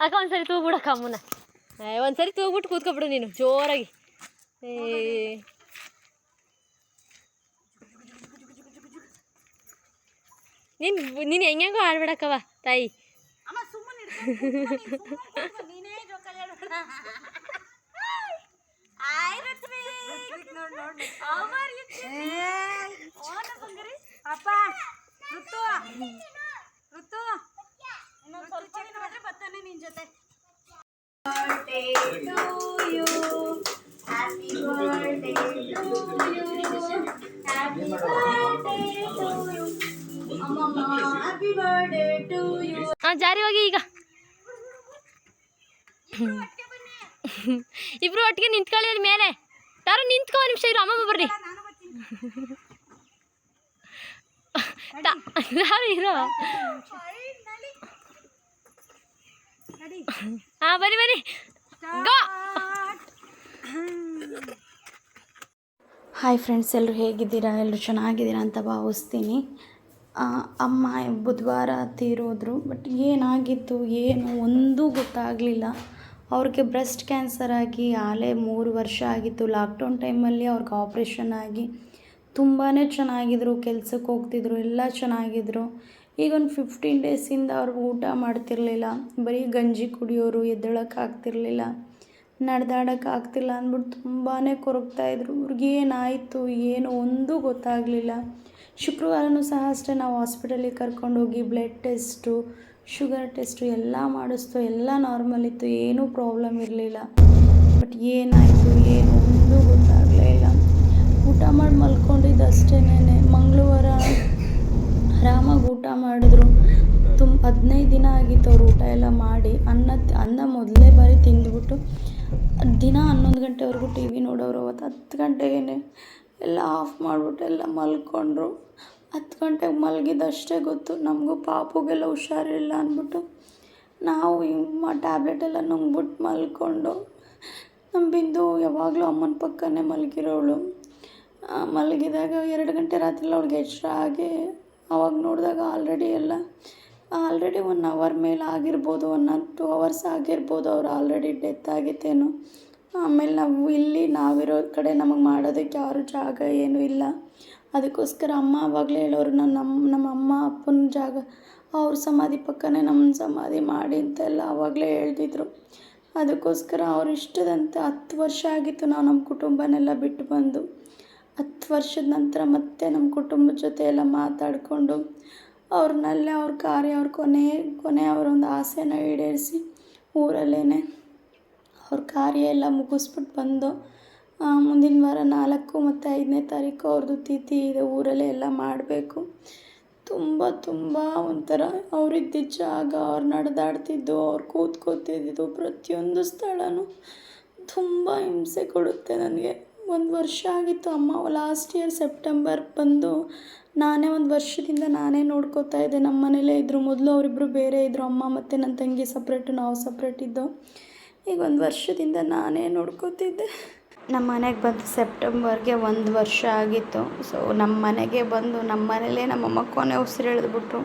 ಅಕ್ಕ ಒಂದ್ಸರಿ ತೂಗ್ಬಿಡಕ್ಕ ಅಮ್ಮನ ಏ ಒಂದ್ಸರಿ ತೂಗ್ಬಿಟ್ಟು ಕೂತ್ಕೊಬಿಡು ನೀನು ಜೋರಾಗಿ ನೀನು ನೀನು ಹೆಂಗೆಂಗೋ ಆಡ್ಬಿಡಕ್ಕವ ತಾಯಿ ಅಮ್ಮ ಜೊತೆ. ಹಾಂ ಜಾರಿ ಹೋಗಿ ಈಗ. ಇಬ್ರು ಒಟ್ಟಿಗೆ ನಿಂತ್ಕೊಳ್ಳಿ ಅಲ್ಲಿ ಮೇಲೆ. ಯಾರು ನಿಂತ್ಕೊ ನಿಮಿಷ ಇರು ಅಮ್ಮಮ್ಮ ಬರ್ರಿ ಯಾರು ಇರೋ? ಹಾಂ ಬನ್ನಿ ಬನ್ನಿ. ಹಾಯ್ ಫ್ರೆಂಡ್ಸ್, ಎಲ್ಲರೂ ಹೇಗಿದ್ದೀರಾ? ಎಲ್ಲರೂ ಚೆನ್ನಾಗಿದ್ದೀರಾ ಅಂತ ಭಾವಿಸ್ತೀನಿ. ಅಮ್ಮ ಬುಧವಾರ ತೀರೋದ್ರು, ಬಟ್ ಏನಾಗಿತ್ತು, ಏನು ಒಂದೂ ಗೊತ್ತಾಗಲಿಲ್ಲ. ಅವ್ರಿಗೆ ಬ್ರೆಸ್ಟ್ ಕ್ಯಾನ್ಸರ್ ಆಗಿ, ಆಲೇ ಮೂರು ವರ್ಷ ಆಗಿತ್ತು. ಲಾಕ್ಡೌನ್ ಟೈಮಲ್ಲಿ ಅವ್ರಿಗೆ ಆಪ್ರೇಷನ್ ಆಗಿ ತುಂಬಾ ಚೆನ್ನಾಗಿದ್ರು. ಕೆಲಸಕ್ಕೆ ಹೋಗ್ತಿದ್ರು, ಎಲ್ಲ ಚೆನ್ನಾಗಿದ್ರು. ಈಗ ಒಂದು ಫಿಫ್ಟೀನ್ ಡೇಸಿಂದ ಅವ್ರು ಊಟ ಮಾಡ್ತಿರ್ಲಿಲ್ಲ. ಬರೀ ಗಂಜಿ ಕುಡಿಯೋರು ಎದ್ದೇಳಕ್ಕೆ ಆಗ್ತಿರ್ಲಿಲ್ಲ. ಆಗ್ತಿಲ್ಲ ಅಂದ್ಬಿಟ್ಟು ತುಂಬಾ ಕೊರಗ್ತಾ ಅವ್ರಿಗೆ ಏನಾಯಿತು, ಏನು ಒಂದೂ ಗೊತ್ತಾಗಲಿಲ್ಲ. ಶುಕ್ರವಾರನೂ ಸಹ ಅಷ್ಟೇ ನಾವು ಹಾಸ್ಪಿಟಲಿಗೆ ಕರ್ಕೊಂಡೋಗಿ ಬ್ಲಡ್ ಟೆಸ್ಟು ಶುಗರ್ ಟೆಸ್ಟು ಎಲ್ಲ ಮಾಡಿಸ್ತು. ಎಲ್ಲ ನಾರ್ಮಲ್ ಇತ್ತು. ಏನೂ ಪ್ರಾಬ್ಲಮ್ ಇರಲಿಲ್ಲ. ಬಟ್ ಏನಾಯಿತು, ಏನು ಒಂದೂ ಗೊತ್ತಾಗಲೇ ಇಲ್ಲ. ಊಟ ಮಾಡಿ ಮಲ್ಕೊಂಡಿದ್ದು ಅಷ್ಟೇ ಮಂಗಳವಾರ ಆರಾಮಾಗಿ ಮಾಡಿದ್ರು. ತುಂಬ ಹದಿನೈದು ದಿನ ಆಗಿತ್ತು ಅವ್ರು ಊಟ ಎಲ್ಲ ಮಾಡಿ. ಅನ್ನ ಅನ್ನ ಮೊದಲನೇ ಬಾರಿ ತಿಂದ್ಬಿಟ್ಟು, ದಿನ ಹನ್ನೊಂದು ಗಂಟೆವರೆಗೂ ಟಿ ವಿ ನೋಡೋರು. ಅವತ್ತು ಹತ್ತು ಗಂಟೆಗೇ ಎಲ್ಲ ಆಫ್ ಮಾಡಿಬಿಟ್ಟು ಎಲ್ಲ ಮಲ್ಕೊಂಡ್ರು. ಹತ್ತು ಗಂಟೆಗೆ ಮಲಗಿದಷ್ಟೇ ಗೊತ್ತು. ನಮಗೂ ಪಾಪುಗೆಲ್ಲ ಹುಷಾರಿಲ್ಲ ಅಂದ್ಬಿಟ್ಟು ನಾವು ಹಿಂಗೆ ಟ್ಯಾಬ್ಲೆಟ್ ಎಲ್ಲ ನುಂಗ್ಬಿಟ್ಟು ಮಲ್ಕೊಂಡು, ನಮ್ಮ ಬಿಂದು ಯಾವಾಗಲೂ ಅಮ್ಮನ ಪಕ್ಕನೇ ಮಲಗಿರೋಳು. ಮಲಗಿದಾಗ ಎರಡು ಗಂಟೆ ರಾತ್ರಿ ಅವ್ಳಿಗೆ ಎಚ್ಚರ ಆಗಿ ಅವಾಗ ನೋಡಿದಾಗ ಆಲ್ರೆಡಿ ಎಲ್ಲ ಆಲ್ರೆಡಿ ಒನ್ ಅವರ್ ಮೇಲೆ ಆಗಿರ್ಬೋದು ಒನ್ ಆರ್ ಟು ಅವರ್ಸ್ ಆಗಿರ್ಬೋದು, ಅವ್ರು ಆಲ್ರೆಡಿ ಡೆತ್ ಆಗಿತ್ತೇನೋ. ಆಮೇಲೆ ನಾವು ಇಲ್ಲಿ ನಾವಿರೋ ಕಡೆ ನಮಗೆ ಮಾಡೋದಕ್ಕೆ ಯಾರು ಜಾಗ ಏನೂ ಇಲ್ಲ. ಅದಕ್ಕೋಸ್ಕರ ಅಮ್ಮ ಆವಾಗಲೇ ಹೇಳೋರು, ನಾನು ನಮ್ಮ ನಮ್ಮ ಅಮ್ಮ ಅಪ್ಪನ ಜಾಗ, ಅವ್ರ ಸಮಾಧಿ ಪಕ್ಕನೇ ನಮ್ಮ ಸಮಾಧಿ ಮಾಡಿ ಅಂತೆಲ್ಲ ಆವಾಗಲೇ ಹೇಳ್ತಿದ್ರು. ಅದಕ್ಕೋಸ್ಕರ ಅವ್ರು ಇಷ್ಟದಂತೆ ಹತ್ತು ವರ್ಷ ಆಗಿತ್ತು ನಾವು ನಮ್ಮ ಕುಟುಂಬನೆಲ್ಲ ಬಿಟ್ಟು ಬಂದು. ಹತ್ತು ವರ್ಷದ ನಂತರ ಮತ್ತೆ ನಮ್ಮ ಕುಟುಂಬದ ಜೊತೆ ಎಲ್ಲ ಮಾತಾಡಿಕೊಂಡು ಅವ್ರನ್ನಲ್ಲೇ ಅವ್ರ ಕಾರ್ಯ ಅವ್ರ ಕೊನೆ ಕೊನೆ ಅವರೊಂದು ಆಸೆನ ಈಡೇರಿಸಿ ಊರಲ್ಲೇ ಅವ್ರ ಕಾರ್ಯ ಎಲ್ಲ ಮುಗಿಸ್ಬಿಟ್ಟು ಬಂದು ಮುಂದಿನ ವಾರ ನಾಲ್ಕು ಮತ್ತು ಐದನೇ ತಾರೀಕು ಅವ್ರದ್ದು ತಿಥಿ ಇದೆ, ಊರಲ್ಲೇ ಎಲ್ಲ ಮಾಡಬೇಕು. ತುಂಬ ತುಂಬ ಒಂಥರ ಅವರಿದ್ದಿದ್ದ ಜಾಗ, ಅವ್ರು ನಡೆದಾಡ್ತಿದ್ದು, ಅವ್ರು ಕೂತ್ಕೋತಿದ್ದು ಪ್ರತಿಯೊಂದು ಸ್ಥಳನೂ ತುಂಬ ಹಿಂಸೆ ಕೊಡುತ್ತೆ ನನಗೆ. ಒಂದು ವರ್ಷ ಆಗಿತ್ತು. ಅಮ್ಮ ಲಾಸ್ಟ್ ಇಯರ್ ಸೆಪ್ಟೆಂಬರ್ ಬಂದು ನಾನೇ ಒಂದು ವರ್ಷದಿಂದ ನಾನೇ ನೋಡ್ಕೋತಾ ಇದ್ದೆ. ನಮ್ಮ ಮನೇಲೇ ಇದ್ದರು ಮೊದಲು ಅವರಿಬ್ಬರು ಬೇರೆ ಇದ್ದರು ಅಮ್ಮ ಮತ್ತು ನನ್ನ ತಂಗಿ ಸಪ್ರೇಟು ನಾವು ಸಪ್ರೇಟ್ ಇದ್ದೋ. ಈಗ ಒಂದು ವರ್ಷದಿಂದ ನಾನೇ ನೋಡ್ಕೋತಿದ್ದೆ. ನಮ್ಮ ಮನೆಗೆ ಬಂದು ಸೆಪ್ಟೆಂಬರ್ಗೆ ಒಂದು ವರ್ಷ ಆಗಿತ್ತು. ಸೊ ನಮ್ಮ ಮನೆಗೆ ಬಂದು ನಮ್ಮ ಮನೇಲೇ ನಮ್ಮಮ್ಮ ಕೊನೆ ಉಸಿರು ಎಳೆದ್ಬಿಟ್ರು